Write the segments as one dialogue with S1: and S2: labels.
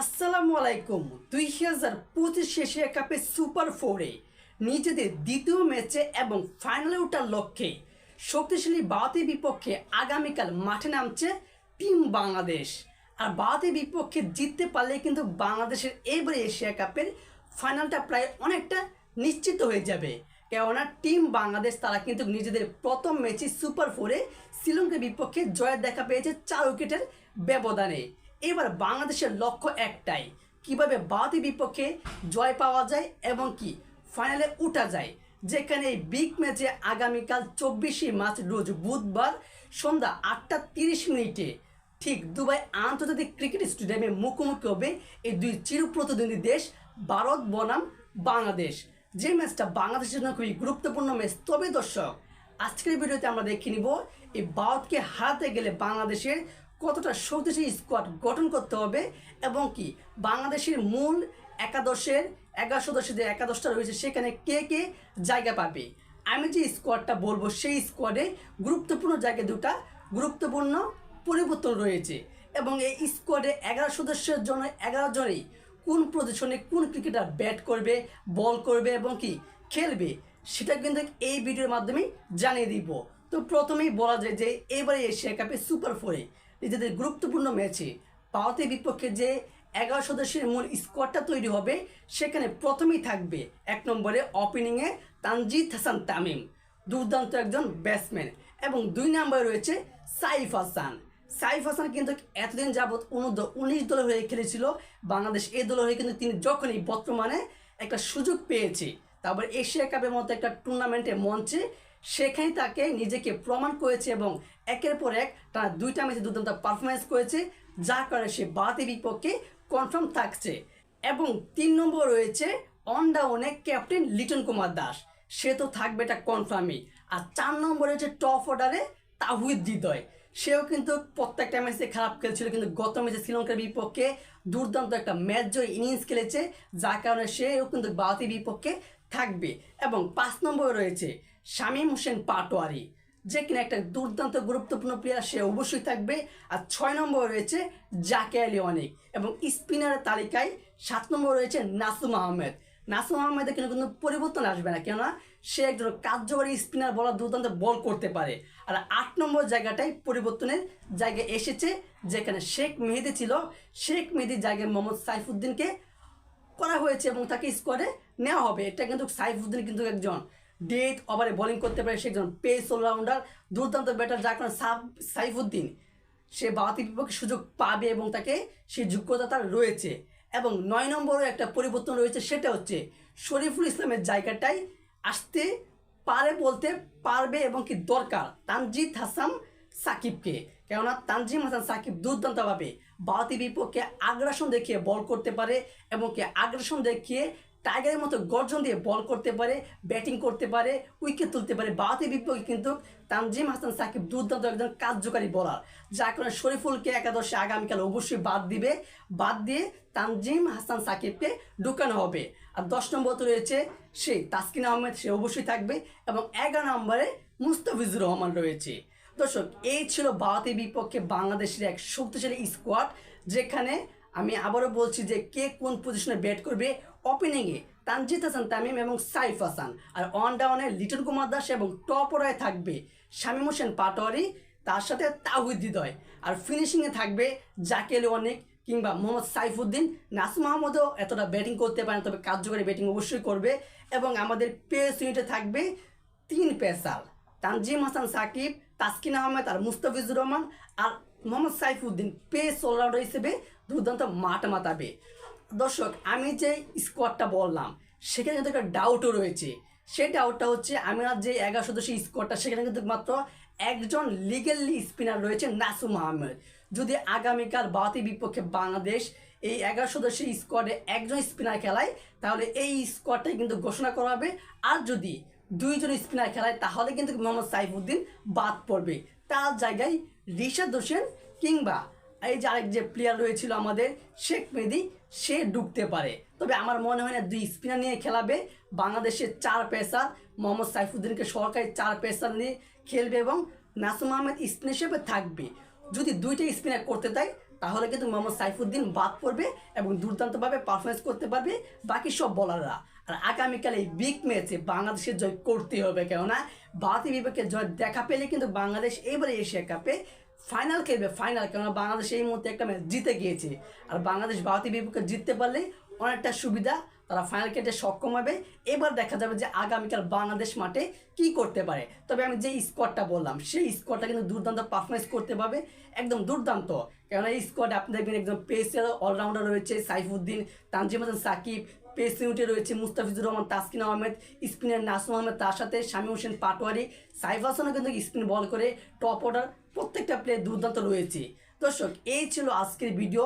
S1: আসসালামু আলাইকুম। দুই হাজার পঁচিশ এশিয়া কাপে সুপার ফোরে নিজেদের দ্বিতীয় ম্যাচে এবং ফাইনালে ওঠার লক্ষ্যে শক্তিশালী ভারতের বিপক্ষে আগামীকাল মাঠে নামছে টিম বাংলাদেশ। আর ভারতের বিপক্ষে জিততে পারলে কিন্তু বাংলাদেশের এবারে এশিয়া কাপের ফাইনালটা প্রায় অনেকটা নিশ্চিত হয়ে যাবে। কেননা টিম বাংলাদেশ তারা কিন্তু নিজেদের প্রথম ম্যাচে সুপার ফোরে শ্রীলঙ্কার বিপক্ষে জয়ের দেখা পেয়েছে চার উইকেটের ব্যবধানে। এবার বাংলাদেশের লক্ষ্য একটাই, কীভাবে ভারতের বিপক্ষে জয় পাওয়া যায় এবং কি ফাইনালে উঠা যায়। যেখানে এই বিগ ম্যাচে আগামীকাল চব্বিশে মার্চ রোজ বুধবার সন্ধ্যা আটটা তিরিশ মিনিটে ঠিক দুবাই আন্তর্জাতিক ক্রিকেট স্টেডিয়ামে মুখোমুখি হবে এই দুই চিরপ্রতিদ্বন্দ্বী দেশ ভারত, বনাম, বাংলাদেশ। যে ম্যাচটা বাংলাদেশের জন্য খুবই গুরুত্বপূর্ণ ম্যাচ তবে দর্শক, আজকের ভিডিওতে আমরা দেখে নিব এই ভারতকে হারাতে গেলে বাংলাদেশের কতটা শক্তিশালী স্কোয়াড গঠন করতে হবে এবং কি বাংলাদেশের মূল একাদশের এগারো সদস্য যে একাদশটা রয়েছে, সেখানে কে কে জায়গা পাবে? আমি যে স্কোয়াডটা বলব, সেই স্কোয়াডে গুরুত্বপূর্ণ জায়গায় দুটা গুরুত্বপূর্ণ পরিবর্তন রয়েছে এবং এই স্কোয়াডে এগারো সদস্যের জন্য এগারো জনেই কোন পজিশনে কোন ক্রিকেটার ব্যাট করবে বল করবে এবং কি খেলবে, সেটা কিন্তু এই ভিডিওর মাধ্যমে জানিয়ে দিব। তো প্রথমেই বলা যায় যে এবারে এশিয়া কাপে সুপার ফোরে নিজেদের গুরুত্বপূর্ণ ম্যাচে ভারতের বিপক্ষে যে এগারো সদস্যের মূল স্কোয়াডটা তৈরি হবে, সেখানে প্রথমেই থাকবে এক নম্বরে ওপেনিংয়ে তানজিদ হাসান তামিম, দুর্দান্ত একজন ব্যাটসম্যান এবং দুই নম্বরে রয়েছে সাইফ হাসান। সাইফ হাসান কিন্তু এতদিন যাবৎ অনুদ্ধ উনিশ দলের হয়ে খেলেছিল, বাংলাদেশ এই দলের হয়ে কিন্তু তিনি যখনই বর্তমানে একটা সুযোগ পেয়েছে, তারপর এশিয়া কাপের মতো একটা টুর্নামেন্টের মঞ্চে সেখানে তাকে নিজেকে প্রমাণ করেছে এবং একের পর এক তারা দুইটা ম্যাচে দুর্দান্ত পারফরমেন্স করেছে, যার কারণে সে ভারতের বিপক্ষে কনফার্ম থাকছে। এবং তিন নম্বর রয়েছে অন ডাউনে ক্যাপ্টেন লিটন কুমার দাস। সে তো থাকবে এটা কনফার্মই আর চার নম্বরে হচ্ছে টপ অর্ডারে তাহিদ হৃদয়। সেও কিন্তু প্রত্যেকটা ম্যাচে খারাপ খেলছিল, কিন্তু গত ম্যাচে শ্রীলঙ্কার বিপক্ষে দুর্দান্ত একটা ম্যাচ জয় ইনিংস খেলেছে, যার কারণে সেও কিন্তু ভারতের বিপক্ষে থাকবে। এবং পাঁচ নম্বরে রয়েছে শামীম হোসেন পাটোয়ারি, যে কিনা একটা দুর্দান্ত গুরুত্বপূর্ণ প্লেয়ার সে অবশ্যই থাকবে। আর ছয় নম্বরে রয়েছে জাকে আলী অনেক এবং স্পিনারের তালিকায় সাত নম্বর রয়েছে নাসুম আহমেদ। নাসুম আহমেদের কিন্তু কোনো পরিবর্তন আসবে না, কেননা সে একজন কার্যকরী স্পিনার বলার দুর্দান্ত বল করতে পারে। আর আট নম্বর জায়গাটাই পরিবর্তনের জায়গায় এসেছে, যেখানে শেখ মেহেদি ছিল। শেখ মেহেদির জায়গায় মোহাম্মদ সাইফুদ্দিনকে করা হয়েছে এবং তাকে স্কোয়াডে নেওয়া হবে। এটা কিন্তু সাইফুদ্দিন কিন্তু একজন ডেট ওভারে বোলিং করতে পারে সে একজন পেস অলরাউন্ডার। দুর্দান্ত ব্যাটার যার কারণে সাইফুদ্দিন, সে ভারতের বিপক্ষে সুযোগ পাবে এবং তাকে সেই যোগ্যতা তার রয়েছে। এবং নয় নম্বরে একটা পরিবর্তন রয়েছে, সেটা হচ্ছে শরীফুল ইসলামের জায়গাটাই আসতে পারে বলতে পারবে এবং কি দরকার তানজিদ হাসান সাকিবকে। কেননা তানজিম হাসান সাকিব দুর্দান্তভাবে ভারতের বিপক্ষে আগ্রাসন দেখিয়ে বল করতে পারে এবং কি আগ্রাসন দেখিয়ে টাইগারের মতো গর্জন দিয়ে বল করতে পারে ব্যাটিং করতে পারে উইকেট তুলতে পারে ভারতের বিপক্ষে কিন্তু তানজিম হাসান সাকিব দুর্দান্ত একজন কার্যকারী বলার যার কারণে শরীফুলকে একাদশে আগামীকাল অবশ্যই বাদ দিবে। বাদ দিয়ে তানজিম হাসান সাকিবকে ঢুকানো হবে। আর দশ নম্বর তো রয়েছে সেই তাসকিন আহমেদ, সে অবশ্যই থাকবে এবং এগারো নম্বরে মুস্তাফিজুর রহমান রয়েছে। দর্শক, এই ছিল ভারতের বিপক্ষে বাংলাদেশের এক শক্তিশালী স্কোয়াড যেখানে আমি আবারও বলছি যে কে কোন পজিশনে ব্যাট করবে ওপেনিংয়ে তানজিদ হাসান, তামিম এবং সাইফ হাসান। আর অন ডাউনে লিটন কুমার দাস এবং টপ অর্ডারে থাকবে শামীম হোসেন পাটোয়ারি, তার সাথে তাহিদ হৃদয়। আর ফিনিশিংয়ে থাকবে জাকেল অনেক কিংবা মোহাম্মদ সাইফুদ্দিন। নাসুম আহমদও এতটা ব্যাটিং করতে পারেন, তবে কার্যকরী ব্যাটিং অবশ্যই করবে। এবং আমাদের পেস ইউনিটে থাকবে তিন পেসার, তানজিম হাসান, সাকিব, তাসকিন আহমেদ আর মুস্তাফিজুর রহমান। আর মোহাম্মদ সাইফুদ্দিন পেস অলরাউন্ডার হিসেবে দুর্দান্ত মাঠ মাতাবে দর্শক, আমি যে স্কোয়াডটা বললাম, সেখানে কিন্তু একটা ডাউটও রয়েছে। সেই ডাউটটা হচ্ছে, আমি আর যে এগারো সদস্য স্কোয়াডটা সেখানে কিন্তু মাত্র একজন লিগেলি স্পিনার রয়েছে নাসুম আহমেদ যদি আগামীকাল বাতি বিপক্ষে বাংলাদেশ এই এগারো সদস্য স্কোয়াডে একজন স্পিনার খেলায়, তাহলে এই স্কোয়াডটাই কিন্তু ঘোষণা করা হবে। আর যদি দুইজন স্পিনার খেলায়, তাহলে কিন্তু মোহাম্মদ সাইফুদ্দিন বাদ পড়বে। তার জায়গায় রিশাদ হোসেন কিংবা এই যে আরেক যে প্লেয়ার রয়েছিল আমাদের, শেখ মেহেদি সে ঢুকতে পারে। তবে আমার মনে হয় না দুই স্পিনার নিয়ে খেলাবে। বাংলাদেশের চার পেসার, মোহাম্মদ সাইফুদ্দিনকে সরকারি চার পেসার নিয়ে খেলবে এবং নাসুম আহমেদ স্পিন হিসেবে থাকবে। যদি দুইটা স্পিনার করতে দেয়, তাহলে কিন্তু মোহাম্মদ সাইফুদ্দিন বাদ পড়বে এবং দুর্দান্তভাবে পারফরমেন্স করতে পারবে বাকি সব বলাররা আর আগামীকাল এই বিগ ম্যাচে বাংলাদেশের জয় করতে হবে। কেননা, ভারতের বিপক্ষে জয় দেখা পেলে কিন্তু বাংলাদেশ এবারে এশিয়া কাপে ফাইনাল খেলবে ফাইনাল কেননা বাংলাদেশ এই মুহূর্তে একটা ম্যাচ জিতে গিয়েছে। আর বাংলাদেশ ভারতের বিপক্ষে জিততে পারলে অনেকটা সুবিধা, তারা ফাইনাল খেলতে সক্ষম হবে। এবার দেখা যাবে যে আগামীকাল বাংলাদেশ মাঠে কি করতে পারে। তবে আমি যে স্কোয়াডটা বললাম, সেই স্কোয়াডটা কিন্তু দুর্দান্ত পারফরমেন্স করতে পারবে, একদম দুর্দান্ত। কেননা এই স্কোয়াডে আপনি দেখবেন একদম পেসের অলরাউন্ডার রয়েছে, সাইফুদ্দিন, তানজিম হাসান, সাকিব পেস ইউনিটে রয়েছে মুস্তাফিজুর রহমান, তাসকিন আহমেদ স্পিনার নাসুম আহমেদ, তার সাথে শামী হোসেন পাটোয়ারি, সাইফ হাসানও কিন্তু স্পিন বল করে টপ অর্ডার প্রত্যেকটা প্লে দুর্দান্ত রয়েছে। দর্শক, এই ছিল আজকের ভিডিও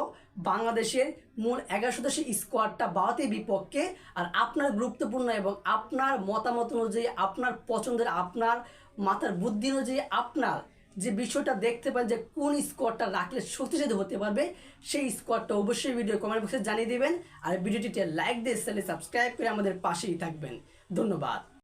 S1: বাংলাদেশের মূল এগারো সদস্য স্কোয়াডটা ভারতের বিপক্ষে। আর আপনার গুরুত্বপূর্ণ এবং আপনার মতামত অনুযায়ী, আপনার পছন্দের, আপনার মাথার বুদ্ধি অনুযায়ী, আপনার যে বিষয়টা দেখতে পান যে কোন স্কোয়াডটা রাখলে শক্তিশালী হতে পারবে, সেই স্কোয়াডটা অবশ্যই ভিডিও কমেন্ট বক্সে জানিয়ে দেবেন। আর ভিডিওটিতে লাইক দিয়ে চ্যানেল সাবস্ক্রাইব করে আমাদের পাশেই থাকবেন। ধন্যবাদ।